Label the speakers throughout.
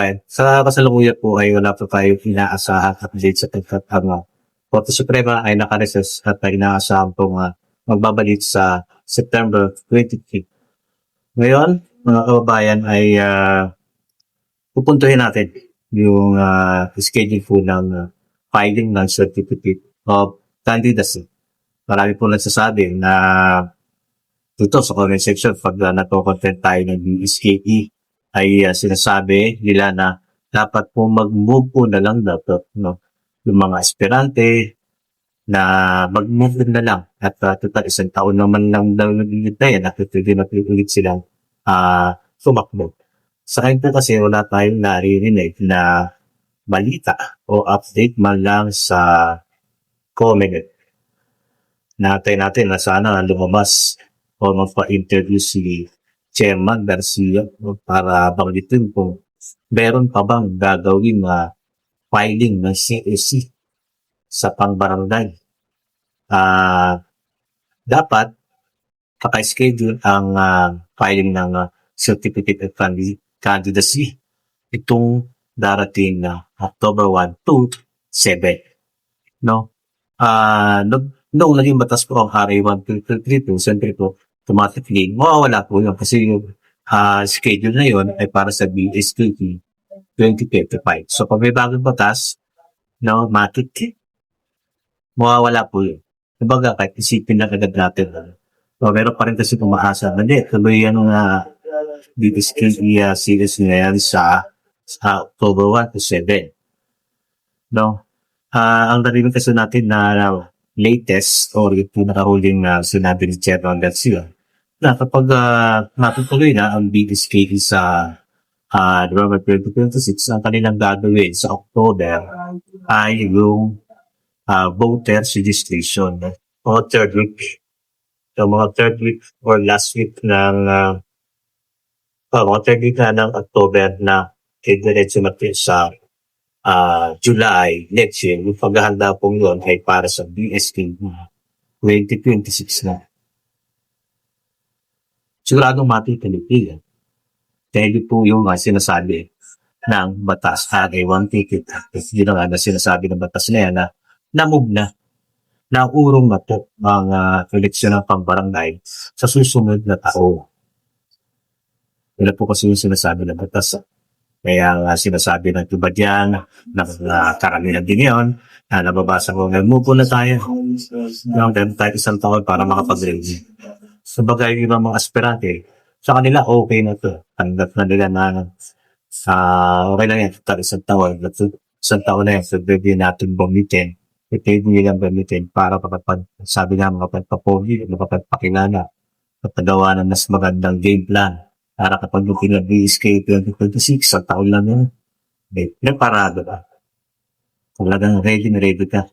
Speaker 1: kabayan, sa kasalukuyan po ay wala po tayo inaasahan update sa pagkatama. Korte Suprema ay nakareses at ay inaasahan pong uh, magbabalik sa September 23. Ngayon, mga kababayan ay uh, pupuntuhin natin yung uh, schedule po ng uh, filing ng Certificate of Candidacy. Marami po nagsasabi na dito sa comment section pag uh, nagko-content tayo ng BSKE ay uh, sinasabi nila na dapat po mag-move po na lang dapat no yung mga aspirante na mag-move na lang at uh, total isang taon naman lang daw naglilitay at pwede na ulit silang uh, tumakbo. Sa akin kasi wala tayong naririnig na balita o update man lang sa comment. Natay natin na sana lumabas o magpa-interview si Chairman Garcia no, para banggitin kung meron pa bang gagawin na filing ng CAC sa pangbarangay. Ah, dapat kaka-schedule ang ah, filing ng ah, Certificate of Candi- Candidacy itong darating na October 1 to 7. No? Ah, nung, nung naging batas po ang RA 1232, siyempre po, automatically, mawawala po yun kasi yung ah, schedule na yun ay para sa BSQT 2025. So, pag may bagong batas, no, matik, mawawala po yun. Kumbaga, kahit isipin na agad natin, ano, so, meron pa rin kasi umaasa na di, tuloy yan ng uh, BSQT uh, series na yan sa, sa October 1 to 7. No? Ah, ang narinig kasi natin na uh, latest or yung pinakahuling na sinabi ni Chairman Garcia na kapag uh, matutuloy na ang BSK sa uh, November 2026, ang kanilang gagawin sa October ay yung uh, voters registration o third week. So, mga third week or last week ng uh, uh, mga third week na ng October na diretso natin sa uh, July next year. Yung paghahanda po yun ay para sa BSK 2026 na siguradong matitilipigan. Dahil po yung uh, sinasabi ng batas RA 150. Yun na nga na sinasabi ng batas na yan na namove na naurong na po ang eleksyon ng pambarangay sa susunod na taon. Yun po kasi yung sinasabi ng batas. Kaya uh, sinasabi ng iba dyan, na uh, karamihan din yun, na nababasa ko, move po na tayo. Yung tayo isang taon para makapag-review sa bagay yung ibang mga aspirante, sa kanila okay na to. Tanggap na nila na uh, okay lang yan, total isang taon, isang taon na yan, so pwede natin bumitin. Pwede nilang bumitin para kapag sabi nga mga pagpapogi, makapagpakilala, kapagawa ng mas magandang game plan para kapag yung pinag-i-escape 2026, sa taon lang yun. May preparado ka. Talagang ready na ready ka.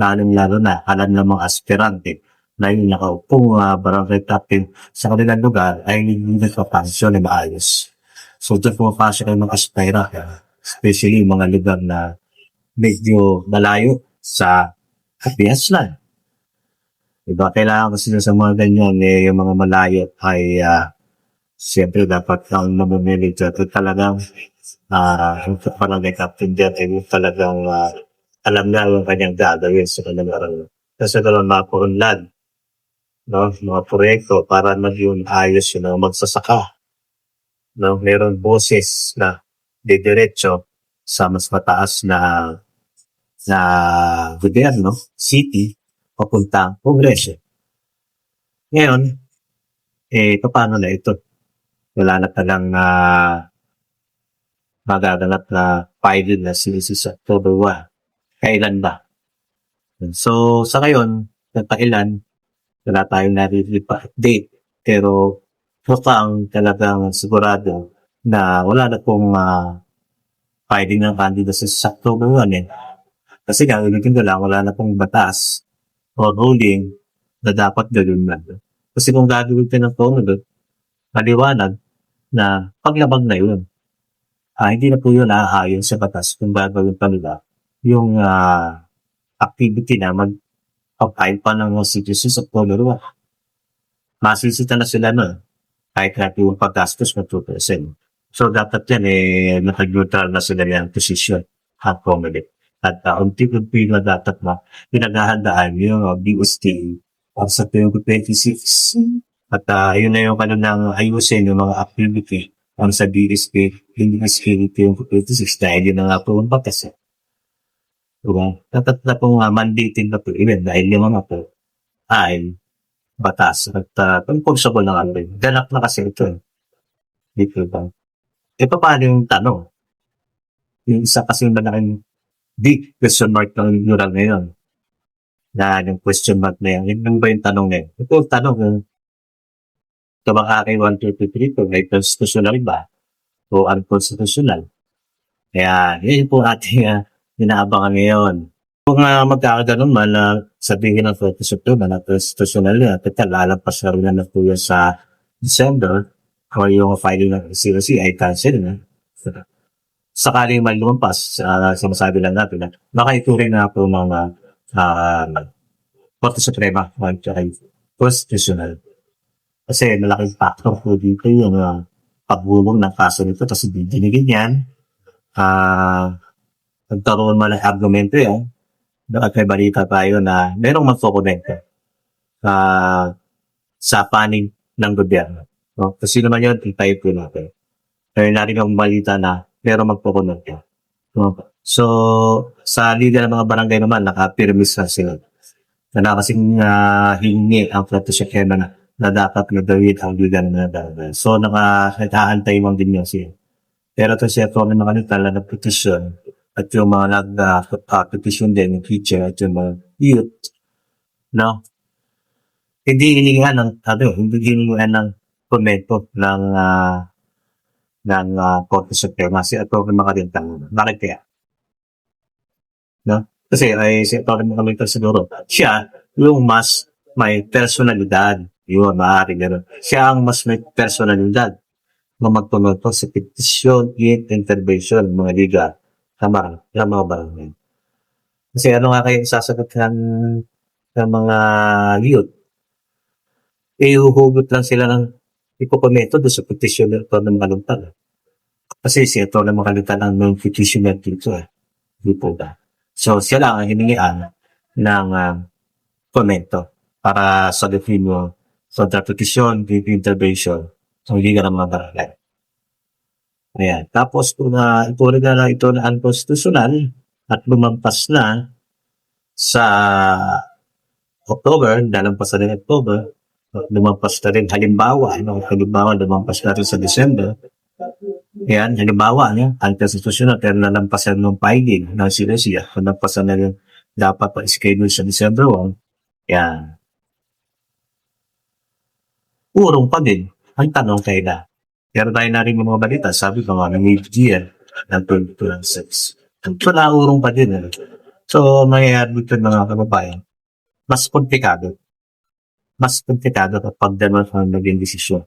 Speaker 1: Lalong-lalo na, alam ng mga aspirante na yung nakaupong uh, barangay captain sa kanilang lugar ay hindi nagpapansyon na maayos. So, doon pumapasok ang mga aspira, especially yung mga lugar na medyo malayo sa kapias lang. Diba? Kailangan kasi sa mga ganyan, eh, yung mga malayo ay uh, siyempre dapat ang namumili dyan. Ito talagang uh, yung barangay captain dyan ay talagang uh, alam na ang kanyang gagawin sa kanyang araw. Kasi naman mapunlad no, mga proyekto para maging ayos yun ang magsasaka. No, meron boses na didiretso sa mas mataas na na gobyerno, city, papuntang kongreso. Ngayon, eh, paano na ito? Wala na talang uh, magaganap na pilot na sinisi sa October 1. Kailan ba? So, sa ngayon, nagpailan, wala tayong naririnig pa update. Pero mukhang talagang sigurado na wala na pong uh, filing ng candidacy sa October 1 eh. Kasi nga, ulitin ko lang, wala na pong batas o ruling na dapat gawin na. Kasi kung gagawin ka ng doon, maliwanag na paglabag na yun. Ah, hindi na po yun aayon sa batas kung gagawin pa nila yung uh, activity na mag pag-file pa ng citizen sa color 1. Masisita na sila nun. Kahit natin yung paggastos ng 2%. So, dapat yan, eh, naka-neutral na sila yung position at comedy. At uh, unti-unti na dapat na pinaghahandaan yung uh, BST uh, sa 2026. At uh, yun na yung kanilang ayusin yung mga activity ang sa BSP, hindi na security yung 2026 dahil yun na nga po ang batas. Eh. Diba? Dapat na pong uh, mandating na po, even dahil yung mga po ay batas at uh, enforceable na nga rin. Ganap na kasi ito. eh. Dito ba? E paano yung tanong? Yung isa kasi yung malaking big question mark ng mural ngayon. Na yung question mark na yan. Yun ba yung tanong na yun? Ito yung tanong yung ito bang aking 1, 2, 3, 3 ay constitutional ba? O unconstitutional? Kaya, yun po ating uh, inaabangan ngayon. Kung uh, magkakaganon man na sabihin ng 20 September na constitutional yan, teka, lalampas na rin na po yan sa December o yung filing ng CRC ay cancel na. Sakaling may lumampas, uh, sinasabi lang natin na baka ituring na po mga uh, Korte Suprema o constitutional. Kasi malaking factor po dito yung uh, pagbulong ng kaso nito kasi dinigin yan. Uh, nagkaroon man ng argumento yan. At may balita tayo na merong magpokomento uh, sa panig ng gobyerno. No? Kasi naman yun, tayo po natin. Kaya natin ang balita na merong magpokomento. No? So, sa liga ng mga barangay naman, nakapirmis na sila. Na kasing uh, hingi ang plato sa kema na na dapat nagawin ang ligan na dapat. So, naka, mong din yung siya. Pero ito siya ito ng mga nitala na petition at yung mga nag-petition din, yung teacher at yung mga youth, no? Hindi hiningan ng, ano, hindi hiningan ng komento ng uh, ng uh, Korte Suprema si Atty. Makalintang. Bakit kaya? No? Kasi ay si Atty. Makalintang siguro, siya yung mas may personalidad yun, maaari gano'n. Siya ang mas may personalidad na magtunod to sa petition, in intervention, mga liga, tama, ng mga barangay. Kasi ano nga kayo sasagot ng, ng mga youth? Iuhugot lang sila ng ipokomento doon sa petition nito ng maluntan. Kasi siya ito na makaluntan ang ng petition dito eh. Di po ba? So, siya lang ang hiningian ng uh, komento para sa mo So, the petition, the intervention. So, hindi ka ng mga barangay. Ayan. Tapos, kung uh, ituloy na lang ito na unconstitutional at lumampas na sa October, nalampas na October, lumampas na rin halimbawa, no? halimbawa lumampas na rin sa December, Ayan, halimbawa, niya, unconstitutional, pero nalampasan ng filing ng sinesya, nalampasan na rin dapat pa schedule sa December 1. Yan, urong pa din ang tanong kaila. Pero tayo na rin mga balita, sabi ko nga, may year ng 2026. So, naurong pa din. Eh. So, mangyayari dito mga kababayan, mas komplikado. Mas komplikado kapag ganun ang naging desisyon.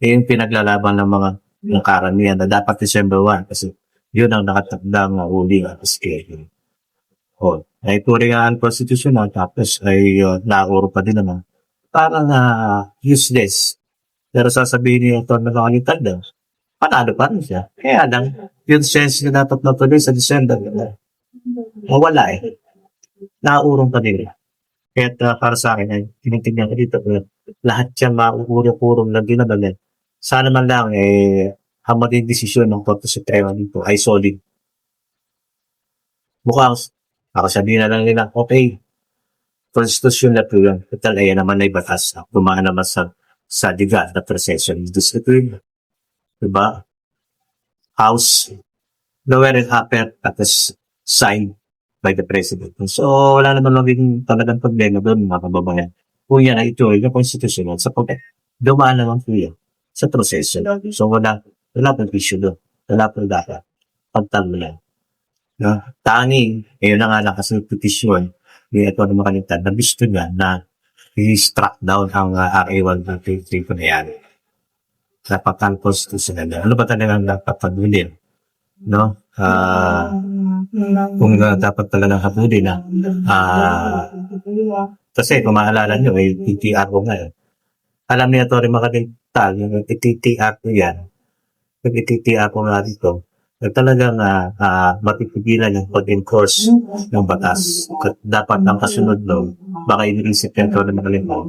Speaker 1: Eh, yung pinaglalaban ng mga ng karamihan na dapat December 1 kasi yun ang nakatakdang huling at schedule. O, ay turing ang unconstitutional tapos ay uh, pa din naman parang uh, useless. Pero sasabihin niya ito na nakalitad daw, panalo pa rin siya. Kaya lang, yung sense na dapat natuloy sa December, mawala eh. Naurong pa din. Kaya uh, para sa akin, ay tinitignan ko dito, uh, lahat yan mauurong-urong na ginabagan. Sana man lang, eh, ang maging desisyon ng Korte Suprema dito ay solid. Mukhang, ako sabihin na lang nila, okay, konstitusyon na po yun. Total, ayan naman ay batas na kumaan naman sa sa legal na proseso ng discipline. Diba? House, lower and upper, tapos signed by the President. So, wala naman magiging talagang problema doon, mga kababayan. Kung yan ay ito, yung constitutional, sa pag dumaan naman po yan sa proseso. So, wala, wala pang issue doon. Wala pang dapat. Pagtalo lang. No? Tanging, ayun na nga lakas ng petisyon ni ito naman kalitan na gusto niya na i-struck down ang uh, RA-133 ko na yan. Dapat ang constitutional na. Ano ba talagang dapat pagulin? No? Uh, kung uh, dapat talagang habulin na. Uh, kasi kung maalala nyo, may TTR ko ngayon. Alam niya ito rin makalital, yung TTR ko yan, pag-ititiya ko nga dito, na talagang ah, ah, mapipigilan yung pag-enforce ng batas. At dapat ang kasunod nun, baka iniisip niya ito na magalimot.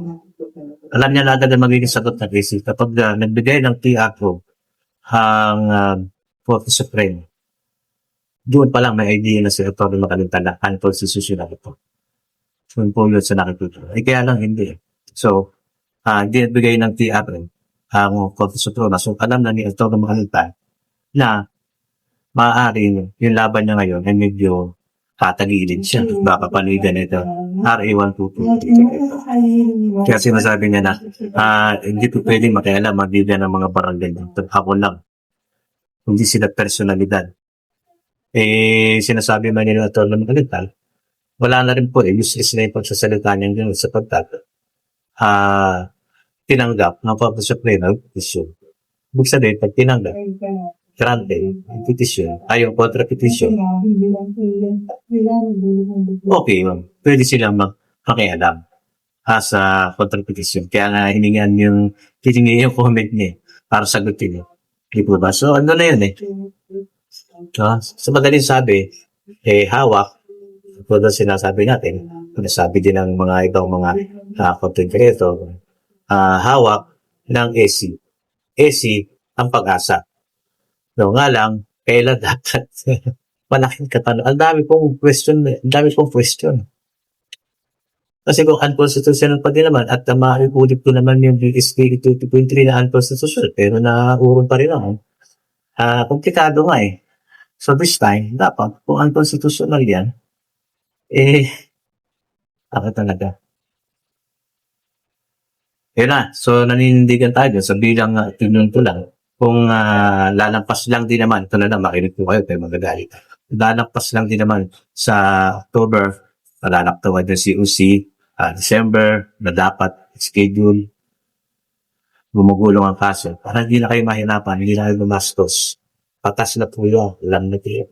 Speaker 1: Alam niya agad ang magiging sagot ng case kapag ah, nagbigay ng TIACO ang uh, Korte Supreme. Doon pa lang may idea na si Atty. Macalinta na unconstitutional ito. Yun po yun sa nakikita. Eh kaya lang hindi. So, ah hindi nagbigay ng TIACO ang Korte Supreme. So, alam na ni Atty. Macalinta na maaaring yung laban niya ngayon ay medyo tatagilid siya. Baka panuigan ito. RA 122. Kaya sinasabi niya na, ah, hindi po pwedeng makialam, mabibigyan ng mga barangay. Ako lang. Hindi sila personalidad. Eh, sinasabi man ito ng kalitan, wala na rin po eh, useless na yung pagsasalita niya gano'n sapagkat ah, tinanggap ng Suprema ang petisyon. Ibig sabihin, pag tinanggap, grante, yung petisyon, ay yung kontra petisyon, okay, ma'am. Pwede mag makialam ah, sa kontra petisyon. Kaya nga hiningan yung, hiningi yung comment niya para sagutin niya. Di po ba? So, ano na yun eh. Ah, sa madaling sabi, eh, hawak, kung ano sinasabi natin, sinasabi din ng mga ibang mga uh, content creator, ah, hawak ng AC. AC ang pag-asa. No, nga lang, kailan dapat malaking katanong. Ang dami pong question, ang dami pong question. Kasi kung unconstitutional pa din naman at uh, maiulit ko naman yung SB 2.3 na unconstitutional pero naurong pa rin ako. Ah, komplikado nga eh. So this time, dapat kung unconstitutional yan, eh, ako talaga. Yun na. So, naninindigan tayo sa bilang uh, tunun ko lang. Kung uh, lalampas lang din naman, ito na lang, makinig po kayo, tayo magagalit. Lalampas lang din naman sa October, malalaktawan si UC, uh, December, na dapat schedule, gumugulong ang kaso. Para hindi na kayo mahirapan, hindi na kayo gumastos. Patas na po yun, alam na kayo.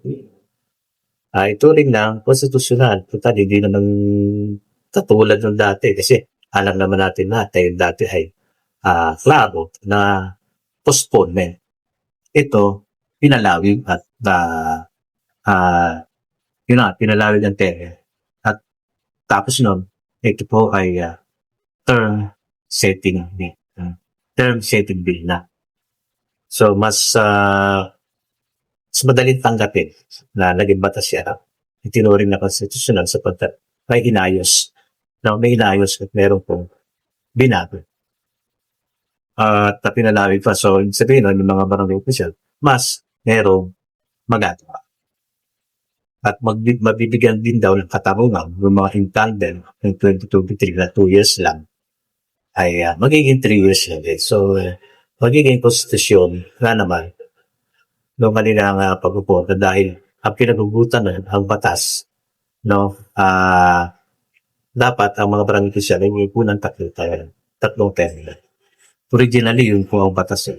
Speaker 1: Ah, ito rin lang, konstitusyonal. Total, hindi naman katulad ng dati. Kasi alam naman natin na tayo dati ay ah, klaro na postponement. Ito, pinalawig at uh, uh, yun na, pinalawig ang term. At tapos nun, ito po ay uh, term setting bill. Uh, term setting bill na. So, mas uh, mas madaling tanggapin na naging batas siya. Itinuring na constitutional sapagkat may inayos. Na may inayos at meron pong binago. At uh, pinalawig pa. So, sabihin nun, yung mga barangay official, mas merong magagawa. At mag, mabibigyan din daw ng katarungan ng mga incumbent ng 2023 na 2 years lang ay uh, magiging 3 years na din. So, uh, magiging konstitusyon na naman noong kanilang uh, pagpupunta dahil ang pinagugutan na ang batas no uh, dapat ang mga barangay official ay may punang tatlong tayo tatlong termino originally yun po ang batas eh.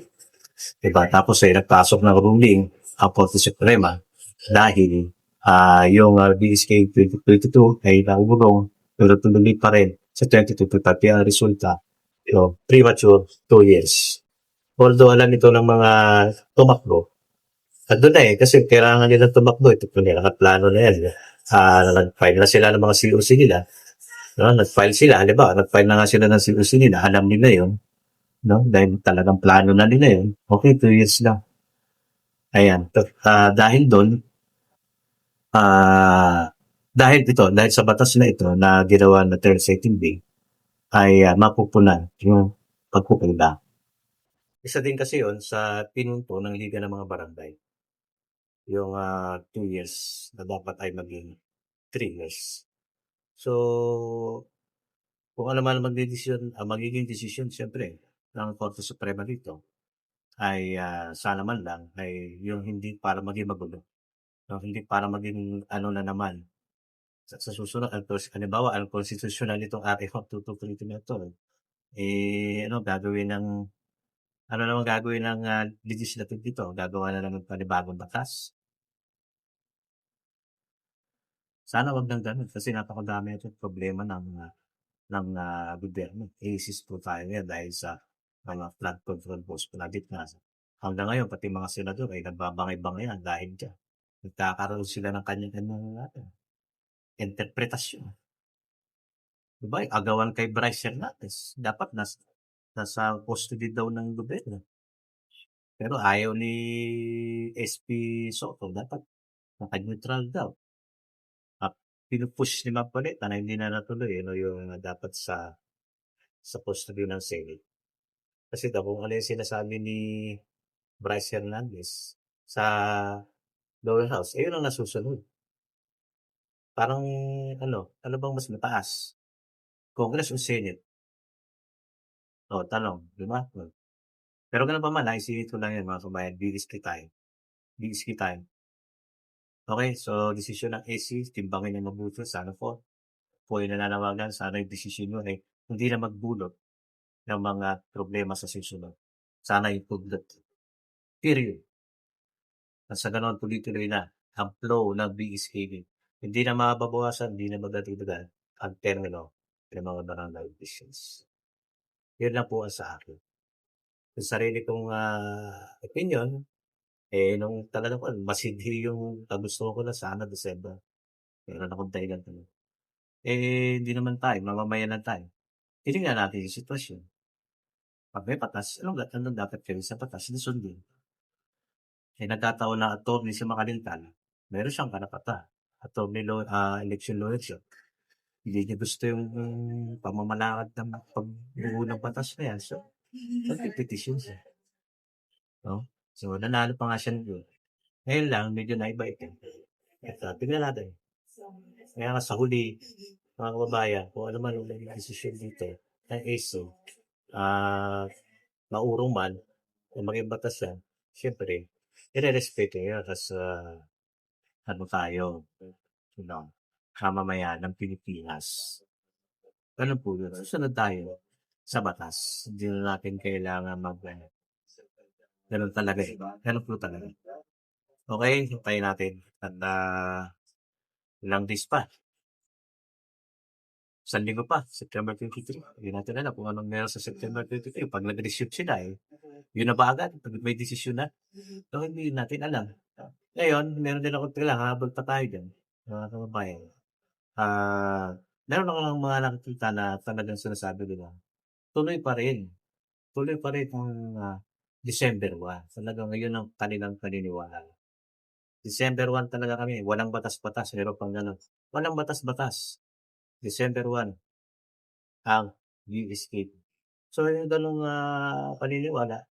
Speaker 1: diba tapos ay nagpasok ng ruling ang Korte Suprema dahil uh, yung uh, BSK 2022 ay naugulong pero tuloy pa rin sa 2022 pati ang resulta yung premature 2 years although alam ito ng mga tumakbo at doon na eh, kasi kailangan nila tumakbo. Ito po nila, plano na yan. Uh, nag-file na sila ng mga COC nila. No? Nag-file sila, ba? Nag-file na nga sila ng COC nila. Alam nila yun. No? Dahil talagang plano na nila yun. Okay, two years lang. Ayan. Uh, dahil doon, uh, dahil ito, dahil sa batas na ito na ginawa na third setting day, ay uh, mapupunan yung pagpupunda. Isa din kasi yon sa pinunto ng Liga ng mga Barangay yung uh, two years na dapat ay maging three years. So, kung ano man magdedesisyon, uh, magiging desisyon siyempre ng Korte Suprema dito ay uh, sana man lang ay yung hindi para maging magulo. No, hindi para maging ano na naman sa, sa susunod ang halimbawa ang constitutional itong RA 223 na ito eh ano gagawin ng ano naman gagawin ng uh, legislative dito gagawa na ng panibagong batas Sana wag ng gano'n kasi napakadami nating problema ng, ah, ng, ah, gobyerno. Isis po tayo ngayon dahil sa mga flood control post palagit nga Hanggang ngayon, pati mga senador ay nagbabangay-bangayan dahil diyan. Nagkakaroon sila ng kanya-kanyang ano, interpretasyon. Diba, agawan kay Bryce Hernandez. Dapat nas, nasa custody daw ng gobyerno. Pero ayaw ni SP Soto, dapat naka-neutral daw. At pinupush ni Mapolita na hindi na natuloy no, yung uh, dapat sa sa custody ng Senate. Kasi daw kung ano yung sinasabi ni Bryce Hernandez sa lower house, eh yun ang nasusunod. Parang ano, ano bang mas mataas? Congress o Senate? O, tanong, di ba? Pero ganun pa man, naisingit ko lang yan mga kabayan, BSK tayo. BSK tayo. Okay, so desisyon ng AC, timbangin na mabuti, sana po. Po yung nananawagan, sana yung desisyon nyo ay hindi na magbulot ng mga problema sa susunod. Sana yung puglat. Period. At sa ganon, tuloy-tuloy na ang flow ng BSK. Hindi na mababawasan, hindi na magdadagdagan ang termino ng mga barangay officials. Yun lang po ang sa akin. Sa sarili kong uh, opinion, eh, nung talaga ko, masindi yung gusto ko na sana December. Meron akong dahilan ko. Eh, hindi naman tayo, mamamayan lang tayo. Tinignan natin yung sitwasyon. Pag may patas, anong, anong dapat kayo sa patas? Sundin. Eh, nagkataon na attorney sa makalintal, meron siyang karapata. Attorney law, uh, election lawyer siya. Hindi niya gusto yung um, pamamalakad ng pagbuo ng batas na yan. So, nagpipetition siya. No? So, nanalo pa nga siya doon. Ngayon lang, medyo naiba ito. At uh, tignan natin. Kaya nga sa huli, mga kababayan, kung ano man ang decision dito, ng ASO, uh, maurong man, kung maging batas yan, ire-respeto niya kasi uh, ano tayo, you know, kamamayan ng Pilipinas. Ano po yun? Susunod tayo sa batas. Hindi na natin kailangan mag uh, Ganun talaga eh. Ganun po talaga. Okay, hintayin natin. At uh, ilang days pa. Isang linggo pa, September 23. Hindi natin alam kung anong meron sa September 23. Pag nag-reshoot sila eh, yun na ba agad? Pag may desisyon na? So, hindi natin alam. Ngayon, meron din ako tila, habang pa tayo dyan. Mga kababayan. Ah, uh, meron ako ng mga nakikita na talagang sinasabi nila. Tuloy pa rin. Tuloy pa rin ang uh, December 1. Talagang ngayon ang kanilang paniniwala. December 1 talaga kami. Walang batas-batas. Meron pang gano'n. Walang batas-batas. December 1 ang escape. So, yung ganong uh, paniniwala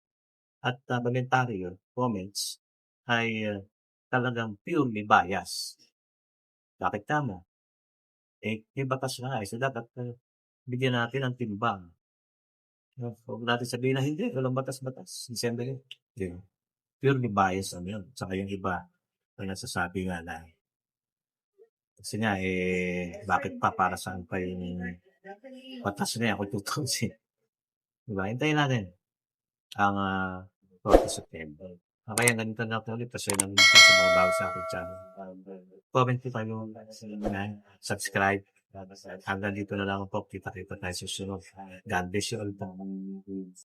Speaker 1: at uh, komentaryo, comments, ay uh, talagang purely bias. Bakit tama? Eh, may batas na nga. Eh, so, dapat uh, bigyan natin ang timbang. Uh, huwag natin sabihin na hindi, walang batas-batas. December yun. Yeah. Purely bias ano yun. Saka yung iba, ang nasasabi nga na kasi nga, eh, bakit pa para saan pa yung batas na yan kung tutusin? Diba? Hintayin natin ang uh, 4 September. Okay, ang ganito na ako ulit. Kasi lang dito sa mga bago sa aking channel. Comment po tayo, subscribe. Hanggang dito na lang po. Kita-kita tayo sa sunod. God bless you all.